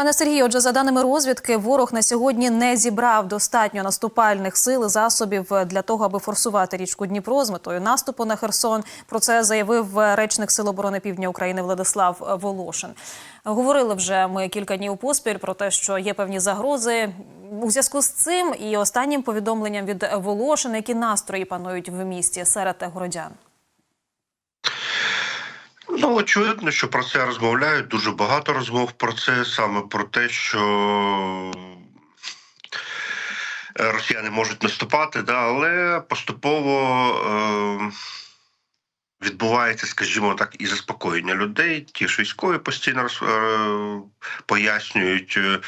Пане Сергію, отже, за даними розвідки, ворог на сьогодні не зібрав достатньо наступальних сил і засобів для того, аби форсувати річку Дніпро з метою наступу на Херсон. Про це заявив речник Сил оборони Півдня України Владислав Волошин. Говорили вже ми кілька днів поспіль про те, що є певні загрози у зв'язку з цим. І останнім повідомленням від Волошина, які настрої панують в місті серед городян. Ну, очевидно, що про це розмовляють. Дуже багато розмов про це, саме про те, що е, росіяни можуть наступати, да, але поступово е, відбувається, скажімо так, і заспокоєння людей. Ті ж військові постійно роз, е, пояснюють е,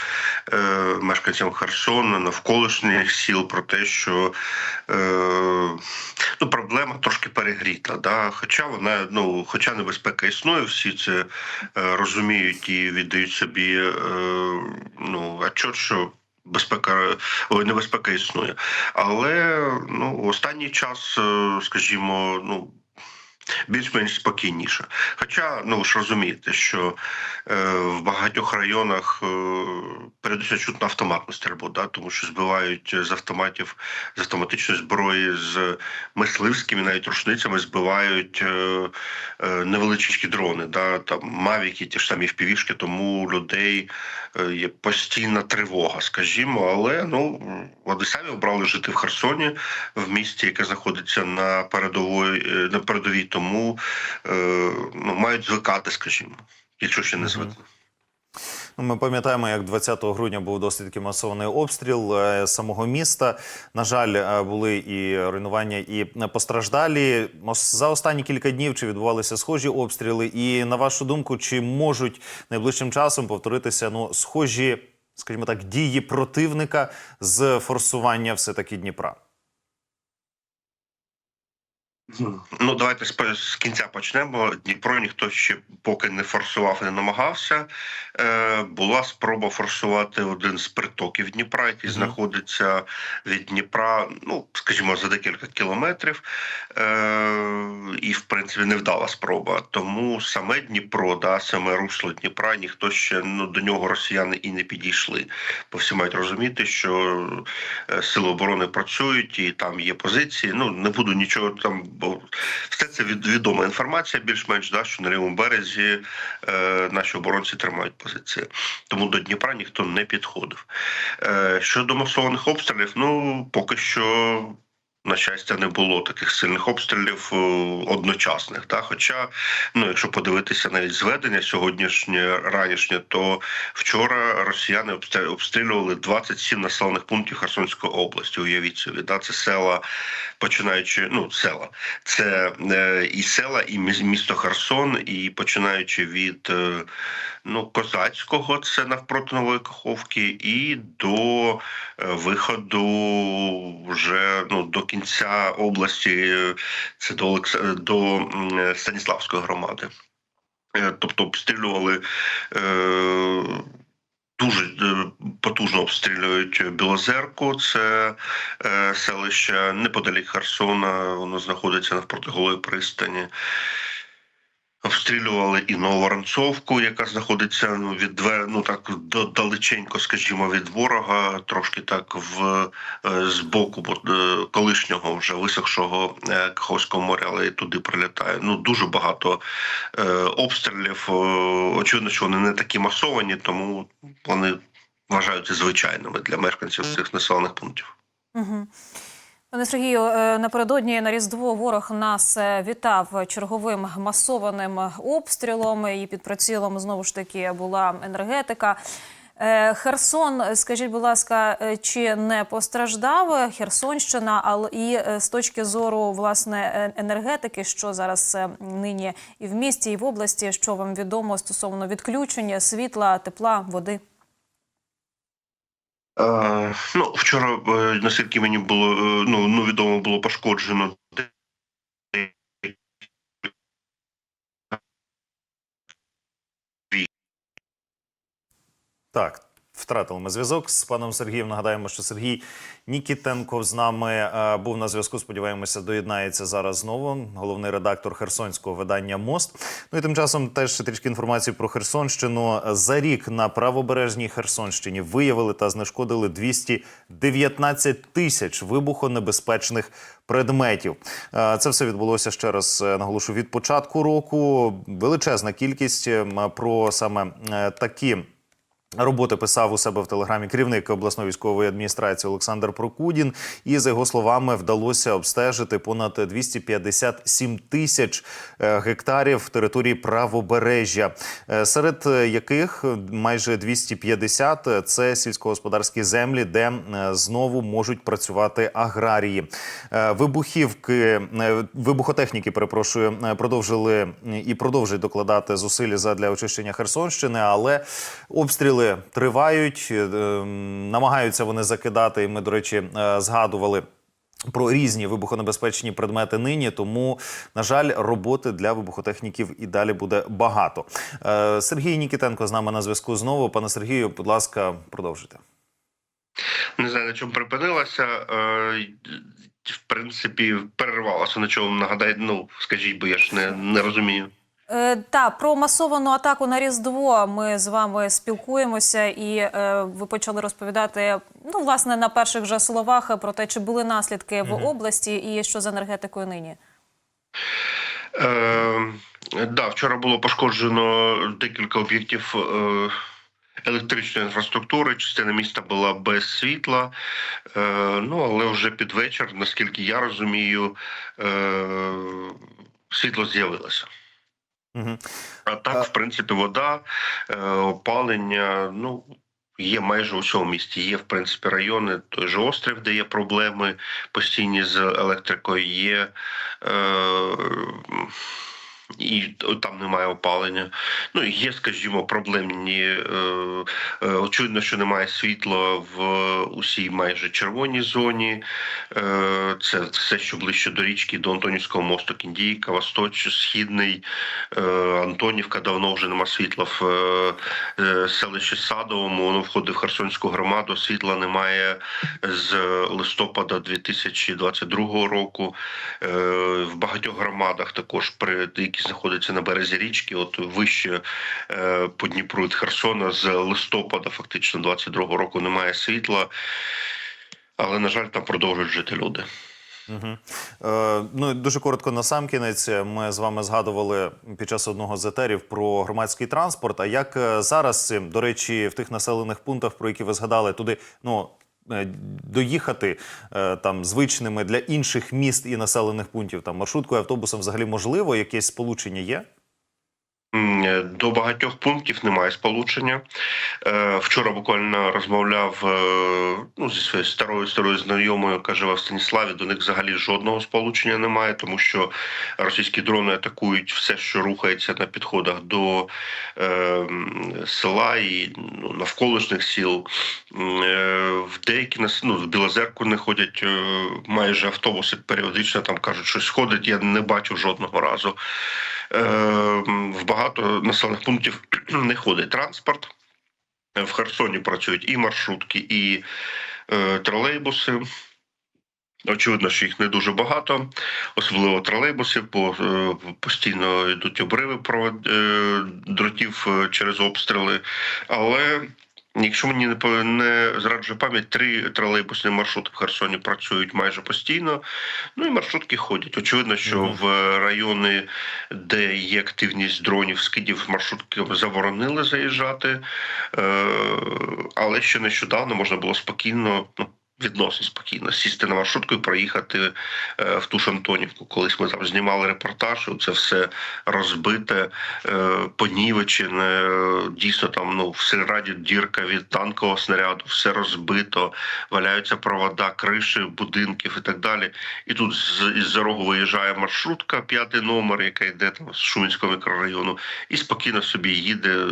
е, мешканцям Херсону, навколишніх сіл про те, що е, ну, проблема трошки перегріта. Да? Хоча вона, ну, хоча небезпека існує, всі це е, розуміють і віддають собі е, ну, отчет, що безпека ой, небезпека існує. Але ну, останній час, е, скажімо, ну. Більш-менш спокійніше. Хоча, ну ж розумієте, що е, в багатьох районах е, передусім чутно автоматну стрільбу, да, тому що збивають з автоматів з автоматичної зброї, з мисливськими навіть рушницями збивають е, е, невеличкі дрони, да, там мавіки, ті ж самі впівішки, тому у людей е, є постійна тривога, скажімо, але ну вони самі обрали жити в Херсоні, в місті, яке знаходиться на передовій, е, на передовій, тому е, ну, мають звикати, скажімо, якщо ще не звикли. Ну, Ми пам'ятаємо, як 20 грудня був досить масований обстріл е, самого міста. На жаль, е, були і руйнування, і постраждалі. Ос- За останні кілька днів чи відбувалися схожі обстріли? І на вашу думку, чи можуть найближчим часом повторитися ну схожі, скажімо так, дії противника з форсування все таки Дніпра? Ну, давайте з, з кінця почнемо. Дніпро ніхто ще поки не форсував не намагався. Е, була спроба форсувати один з притоків Дніпра, який Мгм. знаходиться від Дніпра, ну, скажімо, за декілька кілометрів. Е, і, в принципі, невдала спроба. Тому саме Дніпро, да, саме русло Дніпра, ніхто ще ну, до нього росіяни і не підійшли. Бо всі мають розуміти, що е, сили оборони працюють і там є позиції. Ну не буду нічого там, бо все це відома інформація, більш-менш да, що на лівому березі е, наші оборонці тримають позиції. Тому до Дніпра ніхто не підходив. Е, щодо масованих обстрілів, ну поки що. На щастя, не було таких сильних обстрілів е, одночасних. Да? Хоча, ну, якщо подивитися навіть зведення сьогоднішнє ранішнє, то вчора росіяни обстрі- обстрілювали 27 населених пунктів Херсонської області. Уявіть собі, да? це села, починаючи, ну села, це е, і села, і місто Херсон, і починаючи від е, ну, Козацького, це навпроти Нової Каховки, і до е, виходу вже ну, до кінця області, це до, Олекс... до Станіславської громади. Е, Тобто обстрілювали. Е... Дуже е, потужно обстрілюють Білозерку, це селище неподалік Херсона, воно знаходиться навпроти голої пристані. Обстрілювали і Нововоронцовку, яка знаходиться ну, від ну так далеченько, скажімо, від ворога, трошки так в е, з боку бо, е, колишнього вже висохшого е, Каховського моря, але і туди прилітає. Ну дуже багато обстрілів. Очевидно, що вони не такі масовані, тому вони вважаються звичайними для мешканців цих населених пунктів. Угу. Пане Сергію, е, напередодні на Різдво ворог нас е, вітав черговим масованим обстрілом. І під прицілом знову ж таки була енергетика. Е, Херсон, скажіть, будь ласка, чи не постраждав Херсонщина, але і з точки зору власне енергетики, що зараз нині і в місті, і в області, що вам відомо стосовно відключення світла, тепла, води? Ну, вчора, е, наскільки мені було е, ну, ну відомо, було пошкоджено Так, Втратили ми зв'язок з паном Сергієм. Нагадаємо, що Сергій Нікітенко з нами е, був на зв'язку. Сподіваємося, доєднається зараз знову. Головний редактор херсонського видання Мост. Ну і тим часом теж трішки інформації про Херсонщину. За рік на правобережній Херсонщині виявили та знешкодили 219 тисяч вибухонебезпечних предметів. Е, Це все відбулося ще раз. е, Наголошу від початку року. Величезна кількість про саме такі. Роботи писав у себе в телеграмі керівник обласної військової адміністрації Олександр Прокудін. І за його словами вдалося обстежити понад 257 тисяч е, гектарів території правобережжя, е, серед яких майже 250 – це сільськогосподарські землі, де е, знову можуть працювати аграрії. Е, Вибухівки е, вибухотехніки, перепрошую, е, продовжили і продовжують докладати зусилля задля очищення Херсонщини, але обстріли тривають, е, намагаються вони закидати. Ми, до речі, е, згадували. Про різні вибухонебезпечні предмети нині, тому на жаль, роботи для вибухотехніків і далі буде багато. Е, Сергій Нікітенко з нами на зв'язку знову. Пане Сергію, будь ласка, продовжуйте. Не знаю, на чому припинилася. В принципі, перервалася на чому нагадай. Ну скажіть, бо я ж не, не розумію. Е, та про масовану атаку на Різдво ми з вами спілкуємося, і е, ви почали розповідати ну власне на перших же словах про те, чи були наслідки в області, і що з енергетикою нині. Е, да, вчора було пошкоджено декілька об'єктів е, електричної інфраструктури. Частина міста була без світла. Е, ну але вже під вечір, наскільки я розумію, е, світло з'явилося. Угу. А так, в принципі, вода, е, опалення, ну. Є майже у всьому місті. Є, в принципі, райони, той же острів, де є проблеми постійні з електрикою, є е, і там немає опалення. Ну є, скажімо, проблемні. Е, е, очевидно, що немає світла в усій майже червоній зоні. Е, це все, що ближче до річки, до Антонівського мосту, Кіндійка, Восточ, Східний, е, Антонівка. Давно вже нема світла в е, е, селищі Садовому. Воно входить в Херсонську громаду. Світла немає з листопада 2022 року. Е, в багатьох громадах також при які знаходяться на березі річки, от вище е, по Дніпру від Херсона з листопада, фактично 22 року, немає світла. Але на жаль, там продовжують жити люди. Угу. Е, ну дуже коротко на сам кінець. Ми з вами згадували під час одного з етерів про громадський транспорт. А як е, зараз цим, до речі, в тих населених пунктах, про які ви згадали, туди ну. Е, Доїхати е, там звичними для інших міст і населених пунктів там маршруткою, автобусом взагалі можливо, якесь сполучення є? Е, До багатьох пунктів немає сполучення. Е, Вчора буквально розмовляв е, ну, зі своєю старою старою знайомою, яка живе в Станіславі. До них взагалі жодного сполучення немає, тому що російські дрони атакують все, що рухається на підходах до е, села і ну, навколишніх сіл. Е, В деякі ну, в Білозерку не ходять майже автобуси періодично там кажуть, щось ходить. Я не бачу жодного разу. Е, В багато населених пунктів не ходить транспорт. В Херсоні працюють і маршрутки, і е, тролейбуси. Очевидно, що їх не дуже багато, особливо тролейбусів, бо е, постійно йдуть обриви провод, е, дротів через обстріли. Але якщо мені не, не зраджує пам'ять, три тролейбусні маршрути в Херсоні працюють майже постійно. Ну і маршрутки ходять. Очевидно, що Мгм. в райони, де є активність дронів, скидів, маршрутки заборонили заїжджати. Е, але ще нещодавно можна було спокійно. Ну, Відносно спокійно сісти на маршрутку і проїхати е, в ту ж Антонівку. Колись ми там знімали репортаж, це все розбите, е, понівечене. Дійсно, там ну в сільраді дірка від танкового снаряду, все розбито, валяються провода, криші будинків і так далі. І тут з із за рогу виїжджає маршрутка, п'ятий номер, яка йде там з Шумінського мікрорайону, і спокійно собі їде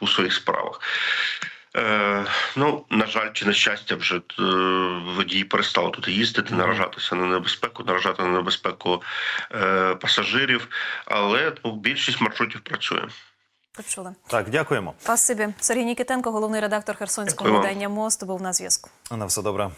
у своїх справах. Е, ну, на жаль, чи на щастя, вже е, водії перестали туди їздити, наражатися на небезпеку, наражати на небезпеку е, пасажирів, але ну, більшість маршрутів працює. Почули. Так, дякуємо. Спасибі. Сергій Нікітенко, головний редактор Херсонського Дякую видання Мост, був на зв'язку. На все добре.